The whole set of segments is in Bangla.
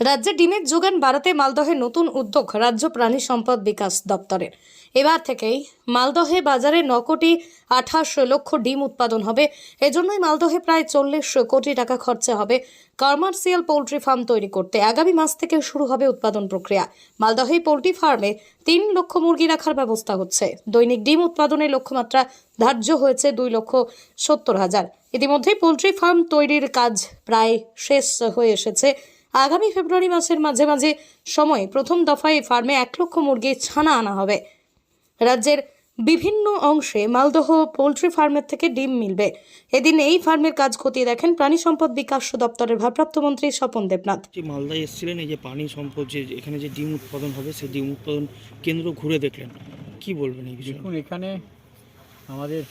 রাজ্যে ডিমের যোগান বাড়াতে মালদহে নতুন উদ্যোগ রাজ্য প্রাণী সম্পদ বিকাশ দপ্তরের। এবার থেকেই মালদহে বাজারে ন কোটি আঠাশ লক্ষ ডিম উৎপাদন হবে। এজন্যই মালদহে প্রায় চল্লিশ কোটি টাকা খরচা হবে কমার্শিয়াল পোলট্রি ফার্ম তৈরি করতে। আগামী মাস থেকে শুরু হবে উৎপাদন প্রক্রিয়া। মালদহে পোলট্রি ফার্মে তিন লক্ষ মুরগি রাখার ব্যবস্থা হচ্ছে। দৈনিক ডিম উৎপাদনের লক্ষ্যমাত্রা ধার্য হয়েছে দুই লক্ষ সত্তর হাজার। ইতিমধ্যেই পোলট্রি ফার্ম তৈরির কাজ প্রায় শেষ হয়ে এসেছে। আগামী ফেব্রুয়ারি মাসের মাঝে মাঝে সময় প্রথম দফায় ফার্মে এক লক্ষ মুরগি ছানা আনা হবে। রাজ্যের বিভিন্ন অংশে মালদহ পোলট্রি ফার্মের থেকে ডিম মিলবে। এদিন এই ফার্মের কাজ খতিয়ে দেখেন প্রাণী সম্পদ বিকাশ দপ্তরের ভারপ্রাপ্ত মন্ত্রী স্বপন দেবনাথ। মালদায় এসেছিলেন এই যে পানি সম্পদ যে এখানে যে ডিম উৎপাদন হবে সেই ডিম উৎপাদন কেন্দ্র ঘুরে দেখলেন। কি বলবেন এই বিষয়ে? দেখুন এখানে আমাদের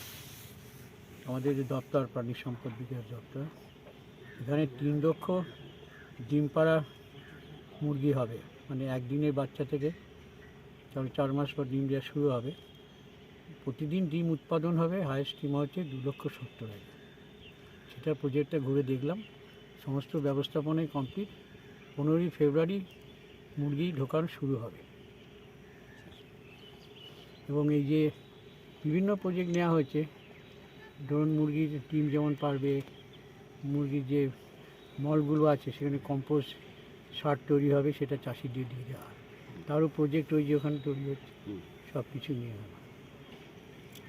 আমাদের যে দপ্তর প্রাণী সম্পদ বিকাশ দপ্তর এখানে তিন লক্ষ ডিম পাড়া মুরগি হবে। মানে একদিনের বাচ্চা থেকে চার চার মাস পর ডিম দেওয়া শুরু হবে। প্রতিদিন ডিম উৎপাদন হবে হায়েস্ট ডিম হচ্ছে দু লক্ষ সত্তর হাজার। সেটা প্রজেক্টটা ঘুরে দেখলাম। সমস্ত ব্যবস্থাপনায় কমপ্লিট পনেরোই ফেব্রুয়ারি মুরগি ঢোকানো শুরু হবে। এবং এই যে বিভিন্ন প্রজেক্ট নেওয়া হয়েছে ধরুন মুরগির ডিম যেমন পারবে, মুরগির যে মলগুলো আছে সেখানে কম্পোস্ট সার তৈরি হবে সেটা চাষিদের দিয়ে দিয়ে দেওয়া হয় তারও প্রজেক্ট ওই যে ওখানে তৈরি হচ্ছে সব কিছু নিয়ে হবে।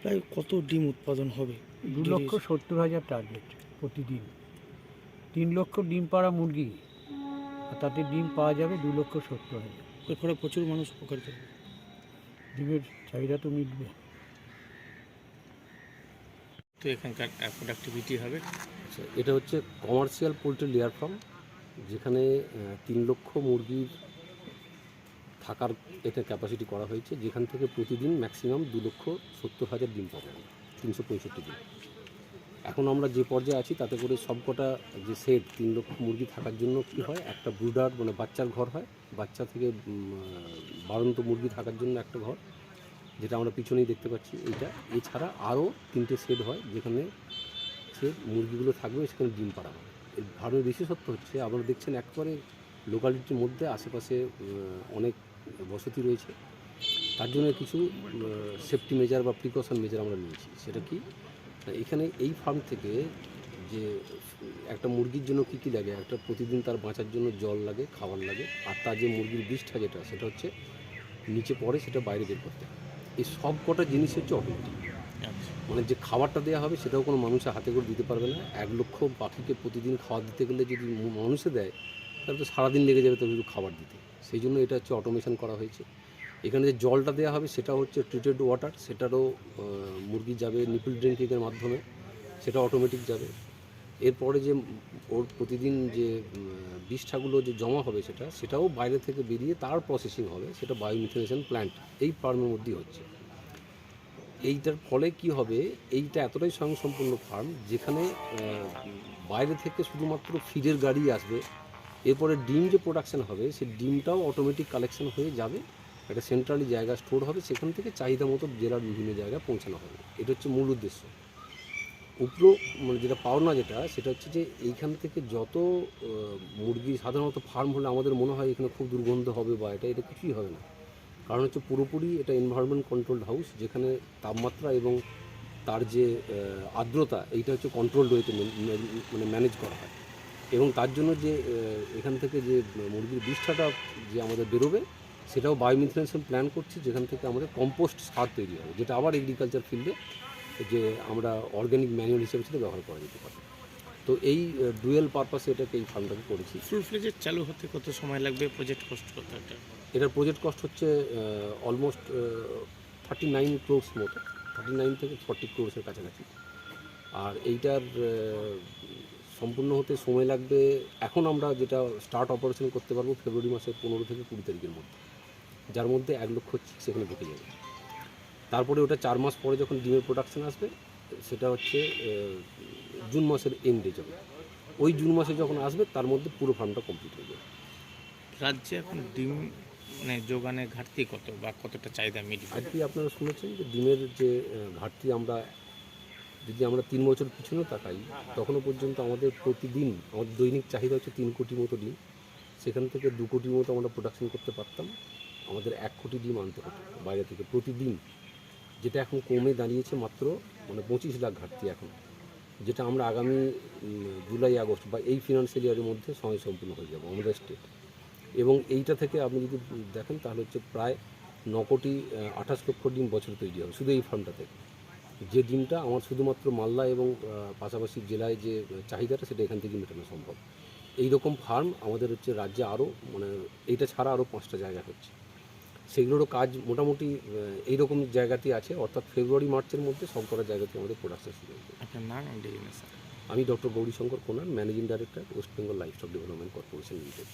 প্রায় কত ডিম উৎপাদন হবে? দু লক্ষ সত্তর হাজার টার্গেট প্রতিদিন। তিন লক্ষ ডিম পাড়া মুরগি আর তাতে ডিম পাওয়া যাবে দু লক্ষ সত্তর হাজার। এর ফলে প্রচুর মানুষ উপকারিত হবে। ডিমের চাহিদা তো মিটবে। তো এখানকার প্রোডাক্টিভিটি হবে। আচ্ছা এটা হচ্ছে কমার্শিয়াল পোলট্রি লেয়ার ফার্ম যেখানে তিন লক্ষ মুরগির থাকার এটা ক্যাপাসিটি করা হয়েছে, যেখান থেকে প্রতিদিন ম্যাক্সিমাম দু লক্ষ সত্তর হাজার ডিম পাবো তিনশো পঁয়ষট্টি দিন এখন আমরা যে পর্যায়ে আছি, তাতে করে সবকটা যে সেট তিন লক্ষ মুরগি থাকার জন্য কি হয়, একটা ব্রুডার মানে বাচ্চার ঘর হয়, বাচ্চা থেকে বাড়ন্ত মুরগি থাকার জন্য একটা ঘর। যেটা আমরা পিছনেই দেখতে পাচ্ছি, এইটা। এছাড়া আরও তিনটে শেড হয়, যেখানে সে মুরগিগুলো থাকবে, সেখানে ডিম পাড়া হবে। ভালো বিশেষত্ব হচ্ছে, আপনারা দেখছেন একবারে লোকালিটির মধ্যে আশেপাশে অনেক বসতি রয়েছে। তার জন্য কিছু সেফটি মেজার বা প্রিকশন মেজার আমরা নিয়েছি। সেটা কি? এখানে এই ফার্ম থেকে যে, একটা মুরগির জন্য কী কী লাগে, একটা প্রতিদিন তার বাঁচার জন্য জল লাগে, খাবার লাগে, আর তার যে মুরগির বিষটা যেটা, সেটা হচ্ছে নিচে পড়ে, সেটা বাইরে বের করতে হয় এই সব কটা জিনিস হচ্ছে অটোমেটিক মানে যে খাবারটা দেওয়া হবে সেটাও কোনো মানুষের হাতে করে দিতে পারবে না। এক লক্ষ পাখিকে প্রতিদিন খাবার দিতে গেলে যদি মানুষে দেয় তাহলে তো সারাদিন লেগে যাবে তো শুধু খাবার দিতে। সেই জন্য এটা হচ্ছে অটোমেশন করা হয়েছে। এখানে যে জলটা দেওয়া হবে সেটা হচ্ছে ট্রিটেড ওয়াটার সেটারও মুরগি যাবে নিপিল ড্রিঙ্কিংয়ের মাধ্যমে সেটা অটোমেটিক যাবে। এরপরে যে ওর প্রতিদিন যে উম, বিষটাগুলো যে জমা হবে সেটা সেটাও বাইরে থেকে বেরিয়ে তার প্রসেসিং হবে সেটা বায়োমিথেনেশন প্ল্যান্ট এই ফার্মের মধ্যেই হচ্ছে। এইটার ফলে কি হবে এইটা এতটাই স্বয়ংসম্পূর্ণ ফার্ম যেখানে বাইরে থেকে শুধুমাত্র ফিডের গাড়ি আসবে এরপরে ডিম যে প্রোডাকশান হবে সেই ডিমটাও অটোমেটিক কালেকশন হয়ে যাবে একটা সেন্ট্রালি জায়গা স্টোর হবে সেখান থেকে চাহিদা মতো জেলার বিভিন্ন জায়গায় পৌঁছানো হবে। এটা হচ্ছে মূল উদ্দেশ্য। উপরো মানে যেটা পাওনা যেটা, সেটা হচ্ছে যে এইখান থেকে যত মুরগি, সাধারণত ফার্ম হলে আমাদের মনে হয় এখানে খুব দুর্গন্ধ হবে বা এটা এটা কিছুই হবে না। কারণ হচ্ছে পুরোপুরি এটা এনভায়রনমেন্ট কন্ট্রোলড হাউস যেখানে তাপমাত্রা এবং তার যে আর্দ্রতা, এইটা হচ্ছে কন্ট্রোলড ওয়েতে মানে ম্যানেজ করা হয়। এবং তার জন্য যে এখান থেকে যে মুরগির বিষ্ঠাটা যে আমাদের বেরোবে, সেটাও বায়োমিথেনেশন প্ল্যান করছি, যেখান থেকে আমাদের কম্পোস্ট সার তৈরি হবে, যেটা আবার এগ্রিকালচার ফিল্ডে যে আমরা অর্গ্যানিক ম্যানুয়াল হিসেবে সেটা ব্যবহার করা যেতে পারে। তো এই ডুয়েল পারপাসে এটাকে এই ফার্মটাকে করেছি। ফুল ফ্লেজের চালু হতে কত সময় লাগবে প্রজেক্ট কষ্ট কত এটার প্রজেক্ট কস্ট হচ্ছে অলমোস্ট থার্টি নাইন ক্রোর্স মতো। থার্টি নাইন থেকে ফর্টি ক্রোর্সের কাছাকাছি। আর এইটার সম্পূর্ণ হতে সময় লাগবে এখন আমরা যেটা স্টার্ট অপারেশন করতে পারব ফেব্রুয়ারি মাসের পনেরো থেকে কুড়ি তারিখের মধ্যে। যার মধ্যে এক লক্ষ সেখানে ঢুকে যাবে। তারপরে ওটা চার মাস পরে যখন ডিমের প্রোডাকশন আসবে সেটা হচ্ছে জুন মাসের এন্ডে যাবে ওই জুন মাসে যখন আসবে তার মধ্যে পুরো ফার্মটা কমপ্লিট হয়ে যাবে। রাজ্যে এখন ডিম মানে যোগানের ঘাটতি কত বা কতটা চাহিদা মিটবে? আজকে আপনারা শুনেছেন যে ডিমের যে ঘাটতি আমরা যদি আমরা তিন বছর পিছনে তাকাই তখনও পর্যন্ত আমাদের প্রতিদিন আমাদের দৈনিক চাহিদা হচ্ছে তিন কোটি মতো ডিম। সেখান থেকে দু কোটি মতো আমরা প্রোডাকশন করতে পারতাম। আমাদের এক কোটি ডিম আনতে হতো বাইরে থেকে প্রতিদিন। যেটা এখন কমে দাঁড়িয়েছে মাত্র মানে পঁচিশ লাখ ঘাটতি এখন, যেটা আমরা আগামী জুলাই, আগস্ট বা এই ফিনান্সিয়াল ইয়ারের মধ্যে সময় সম্পূর্ণ হয়ে যাব আমাদের স্টেট এবং এইটা থেকে আপনি যদি দেখেন তাহলে হচ্ছে প্রায় ন কোটি আঠাশ লক্ষ ডিম বছর তৈরি হবে শুধু এই ফার্মটা থেকে। যে ডিমটা আমার শুধুমাত্র মালদা এবং পাশাপাশি জেলায় যে চাহিদাটা সেটা এখান থেকে মেটানো সম্ভব। এই রকম ফার্ম আমাদের হচ্ছে রাজ্যে আরও মানে এইটা ছাড়া আরও পাঁচটা জায়গা হচ্ছে। সেগুলোরও কাজ মোটামুটি এই রকম জায়গাতেই আছে। অর্থাৎ ফেব্রুয়ারি মার্চের মধ্যে সব করার জায়গাতে আমাদের প্রোডাকশন শুরু হয়ে ডেজিগনেশন আমি doctor Gourishankar Konar managing director West Bengal livestock development corporation limited